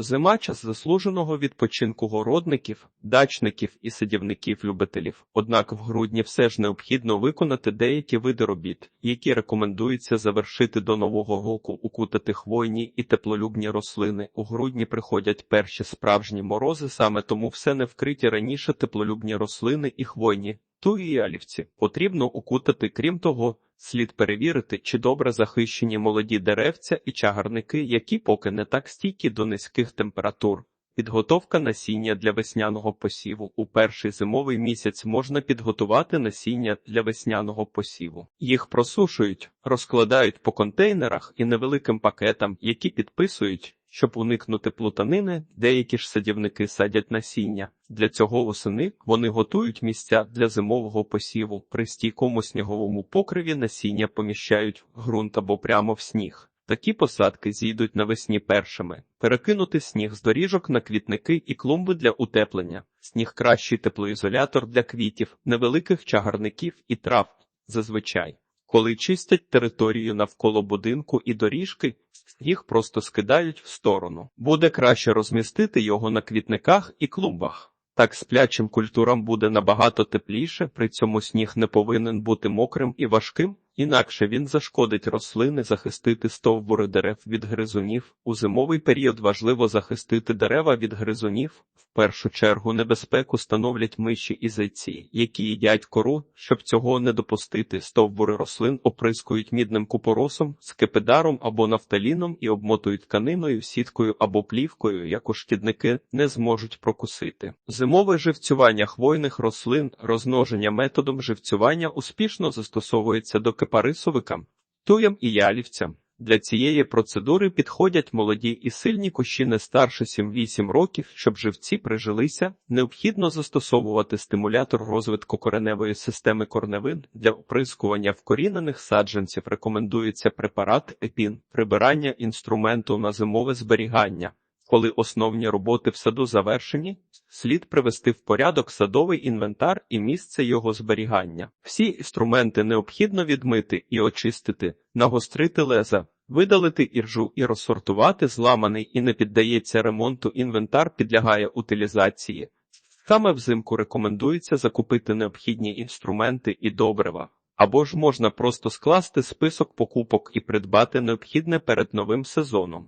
Зима час заслуженого відпочинку городників, дачників і садівників-любителів. Однак в грудні все ж необхідно виконати деякі види робіт, які рекомендується завершити до нового року, укутати хвойні і теплолюбні рослини. У грудні приходять перші справжні морози, саме тому все не вкриті раніше теплолюбні рослини і хвойні. Ту і ялівці потрібно укутати. Крім того, слід перевірити, чи добре захищені молоді деревця і чагарники, які поки не так стійкі до низьких температур. Підготовка насіння для весняного посіву. У перший зимовий місяць можна підготувати насіння для весняного посіву. Їх просушують, розкладають по контейнерах і невеликим пакетам, які підписують, щоб уникнути плутанини, деякі ж садівники садять насіння. Для цього восени вони готують місця для зимового посіву. При стійкому сніговому покриві насіння поміщають в ґрунт або прямо в сніг. Такі посадки зійдуть навесні першими. Перекинути сніг з доріжок на квітники і клумби для утеплення. Сніг кращий теплоізолятор для квітів, невеликих чагарників і трав. Зазвичай, коли чистять територію навколо будинку і доріжки, сніг просто скидають в сторону. Буде краще розмістити його на квітниках і клумбах. Так сплячим культурам буде набагато тепліше, при цьому сніг не повинен бути мокрим і важким, інакше він зашкодить рослини захистити стовбури дерев від гризунів. У зимовий період важливо захистити дерева від гризунів. В першу чергу небезпеку становлять миші і зайці, які їдять кору. Щоб цього не допустити, стовбури рослин оприскують мідним купоросом, скипидаром або нафталіном і обмотують тканиною, сіткою або плівкою, яку шкідники не зможуть прокусити. Зимове живцювання хвойних рослин, розмноження методом живцювання успішно застосовується до кипарисовикам, туям і ялівцям. Для цієї процедури підходять молоді і сильні кущі не старше 7-8 років, щоб живці прижилися. Необхідно застосовувати стимулятор розвитку кореневої системи корневин. Для оприскування вкорінених саджанців рекомендується препарат епін, прибирання інструменту на зимове зберігання. Коли основні роботи в саду завершені, слід привести в порядок садовий інвентар і місце його зберігання. Всі інструменти необхідно відмити і очистити, нагострити леза, видалити іржу і розсортувати зламаний і не піддається ремонту інвентар підлягає утилізації. Саме взимку рекомендується закупити необхідні інструменти і добрива. Або ж можна просто скласти список покупок і придбати необхідне перед новим сезоном.